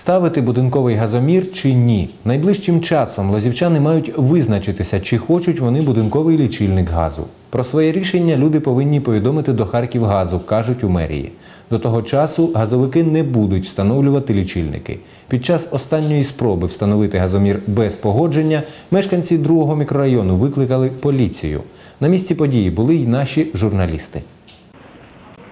Ставити будинковий газомір чи ні? Найближчим часом лозівчани мають визначитися, чи хочуть вони будинковий лічильник газу. Про своє рішення люди повинні повідомити до Харківгазу, кажуть у мерії. До того часу газовики не будуть встановлювати лічильники. Під час останньої спроби встановити газомір без погодження мешканці другого мікрорайону викликали поліцію. На місці події були й наші журналісти.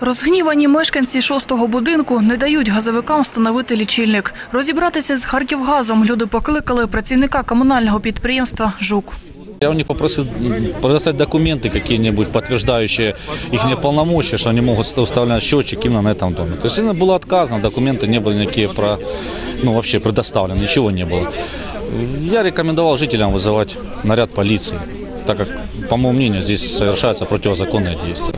Розгнівані мешканці шостого будинку не дають газовикам встановити лічильник. Розібратися з Харківгазом люди покликали працівника комунального підприємства «Жук». Я у них попросил м, предоставить документы какие-нибудь, подтверждающие их полномочия, что они могут уставлять счетчик именно на этом доме. То есть им было отказано, документы не были никакие про, ну, вообще предоставлены, ничего не было. Я рекомендовал жителям вызывать наряд полиции, так как, по моему мнению, здесь совершаются противозаконные действия.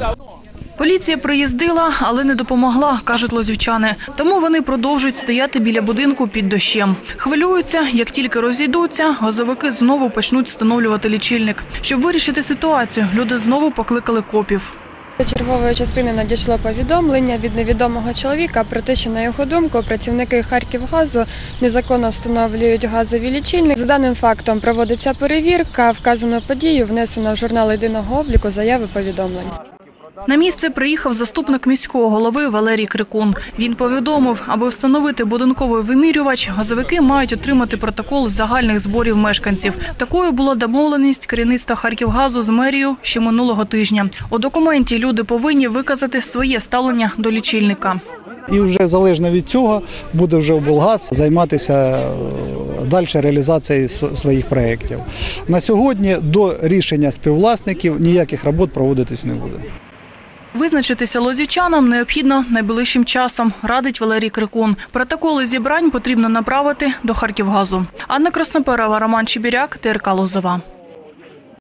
Поліція приїздила, але не допомогла, кажуть лозівчани. Тому вони продовжують стояти біля будинку під дощем. Хвилюються, як тільки розійдуться, газовики знову почнуть встановлювати лічильник. Щоб вирішити ситуацію, люди знову покликали копів. До чергової частини надійшло повідомлення від невідомого чоловіка про те, що на його думку працівники Харківгазу незаконно встановлюють газові лічильник. За даним фактом проводиться перевірка. Вказану подію внесено в журнал єдиного обліку заяви повідомлень. На місце приїхав заступник міського голови Валерій Крикун. Він повідомив, аби встановити будинковий вимірювач, газовики мають отримати протокол загальних зборів мешканців. Такою була домовленість керівництва Харківгазу з мерією ще минулого тижня. У документі люди повинні виказати своє ставлення до лічильника. І вже залежно від цього буде вже облгаз займатися далі реалізацією своїх проєктів. На сьогодні до рішення співвласників ніяких робот проводитись не буде. Визначитися лозівчанам необхідно найближчим часом, радить Валерій Крикун. Протоколи зібрань потрібно направити до Харківгазу. Анна Красноперова, Роман Чібіряк, ТРК Лозова.